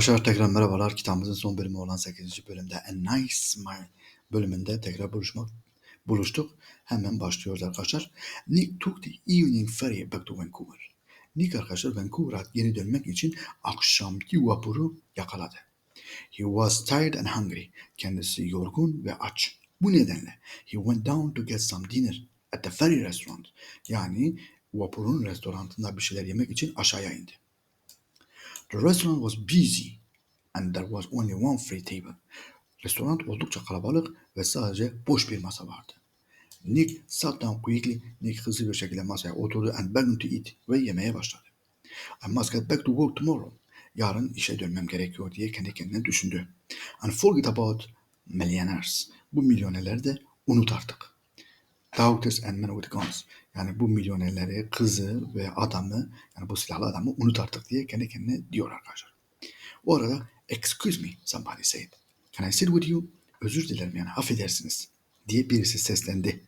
Arkadaşlar tekrar merhabalar. Kitabımızın son bölümü olan 8. bölümde A Nice Smile bölümünde tekrar buluşmak buluştuk. Hemen başlıyoruz arkadaşlar. Nick took the evening ferry back to Vancouver. Nick arkadaşlar Vancouver'a geri dönmek için akşamki vapuru yakaladı. He was tired and hungry. Kendisi yorgun ve aç. Bu nedenle he went down to get some dinner at the ferry restaurant. Yani vapurun restoranında bir şeyler yemek için aşağıya indi. The restaurant was busy and there was only one free table. Restoran oldukça kalabalık ve sadece boş bir masa vardı. Nick sat down quickly. Nick hızlı bir şekilde masaya oturdu and began to eat ve yemeye başladı. I must get back to work tomorrow. Yarın işe dönmem gerekiyor diye kendi kendine düşündü. And forget about millionaires. Bu milyonerleri de unut artık. Daughters and men with guns. Yani bu milyonerleri, kızı ve adamı, yani bu silahlı adamı unut artık diye kendi kendine diyor arkadaşlar. O arada excuse me somebody said. Can I sit with you? Özür dilerim yani affedersiniz diye birisi seslendi.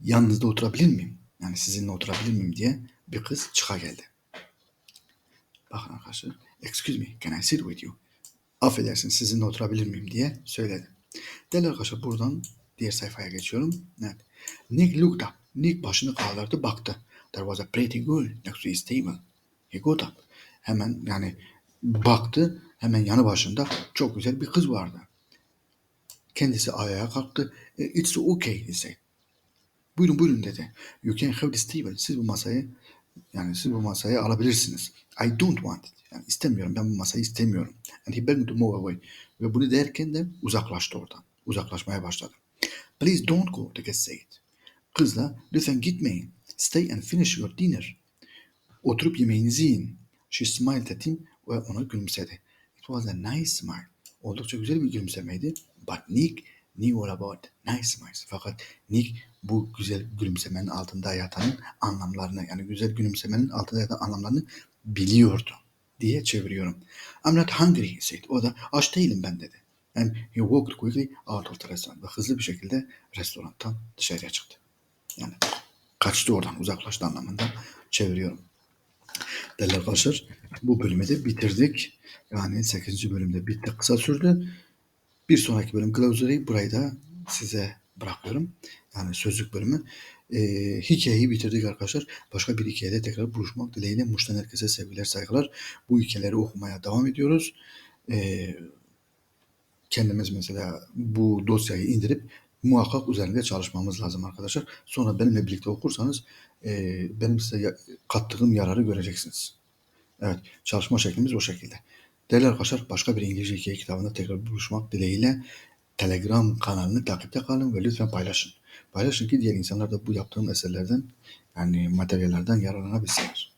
Yanınızda oturabilir miyim? Yani sizinle oturabilir miyim diye bir kız çıka geldi. Bakın arkadaşlar. Excuse me, can I sit with you? Affedersiniz sizinle oturabilir miyim diye söyledi. Değerli arkadaşlar buradan diğer sayfaya geçiyorum. Evet. Nick looked up. Nick başını kaldırdı baktı. There was a pretty girl next to his table. He got up. Hemen yani baktı. Hemen yanı başında çok güzel bir kız vardı. Kendisi ayağa kalktı. "E, It's okay he said. Buyurun buyurun dedi. You can have this table. Siz bu masayı yani siz bu masayı alabilirsiniz. I don't want it. Yani istemiyorum. Ben bu masayı istemiyorum. And he began to move away. Ve bunu derken de uzaklaştı oradan. Uzaklaşmaya başladı. Please don't go the said. Kız da lütfen gitmeyin. Stay and finish your dinner. Oturup yemeğinizi yiyin. She smiled at him ve ona gülümsedi. It was a nice smile. Oldukça güzel bir gülümsemeydi. But Nick knew all about nice smiles. Fakat Nick bu güzel gülümsemenin altında yatan anlamlarını yani güzel gülümsemenin altında yatan anlamlarını biliyordu diye çeviriyorum. I'm not hungry he said. O da aç değilim ben dedi. And he walked quickly out of the restaurant. Ve hızlı bir şekilde restorantan dışarıya çıktı. Yani kaçtı oradan uzaklaştı anlamında çeviriyorum. Değerli arkadaşlar bu bölümü de bitirdik. Yani 8. bölümde bitti. Kısa sürdü. Bir sonraki bölüm Klausure'yi burayı da size bırakıyorum. Yani sözlük bölümü. Ee, hikayeyi bitirdik arkadaşlar. Başka bir hikayede tekrar buluşmak dileğiyle. Muş'tan herkese sevgiler saygılar. Bu hikayeleri okumaya devam ediyoruz. Ee, kendimiz mesela bu dosyayı indirip muhakkak üzerinde çalışmamız lazım arkadaşlar. Sonra benimle birlikte okursanız e, benim size kattığım yararı göreceksiniz. Evet, çalışma şeklimiz o şekilde. Değerli arkadaşlar, başka bir İngilizce hikaye kitabında tekrar buluşmak dileğiyle Telegram kanalını takipte kalın ve lütfen paylaşın. Paylaşın ki diğer insanlar da bu yaptığım eserlerden yani materyallerden yararlanabilsinler.